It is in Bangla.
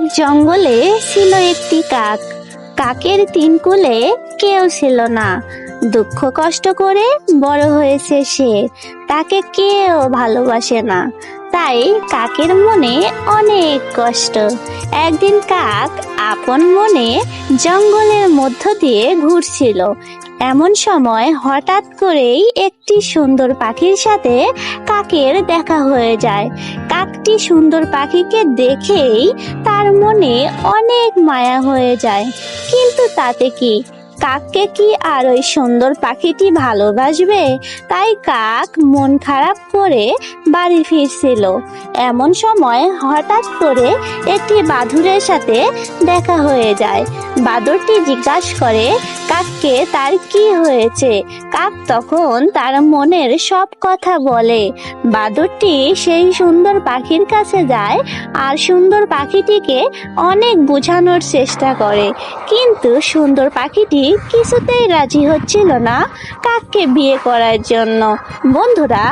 এক জঙ্গলে ছিল একটি কাক। কাকের তিন কুলে কেউ ছিল না। দুঃখ কষ্ট করে বড় হয়েছে সে। তাকে কেউ ভালোবাসে না। তাই কাকের মনে অনেক কষ্ট। একদিন কাক আপন মনে জঙ্গলের মধ্য দিয়ে ঘুরছিল। এমন সময় হঠাৎ করেই একটি সুন্দর পাখির সাথে কাকের দেখা হয়ে যায়। কাকটি সুন্দর পাখিকে দেখেই তার মনে অনেক মায়া হয়ে যায়। কিন্তু তাতে কি? কাককে কি আর ওই সুন্দর পাখিটি ভালোবাসবে? তাই কাক মন খারাপ করে বাড়ি ফিরছিল। এমন সময় হঠাৎ করে একটি বাদুরের সাথে দেখা হয়ে যায়। বাদরটি জিজ্ঞাসা করে কাককে তার কি হয়েছে? কাক তখন তার মনের সব কথা বলে। বাদরটি সেই সুন্দর পাখির কাছে যায় আর সুন্দর পাখিটিকে অনেক বোঝানোর চেষ্টা করে। কিন্তু সুন্দর পাখিটি কিছুতেই রাজি হচ্ছিল না কাককে বিয়ে করার জন্য। বন্ধুরা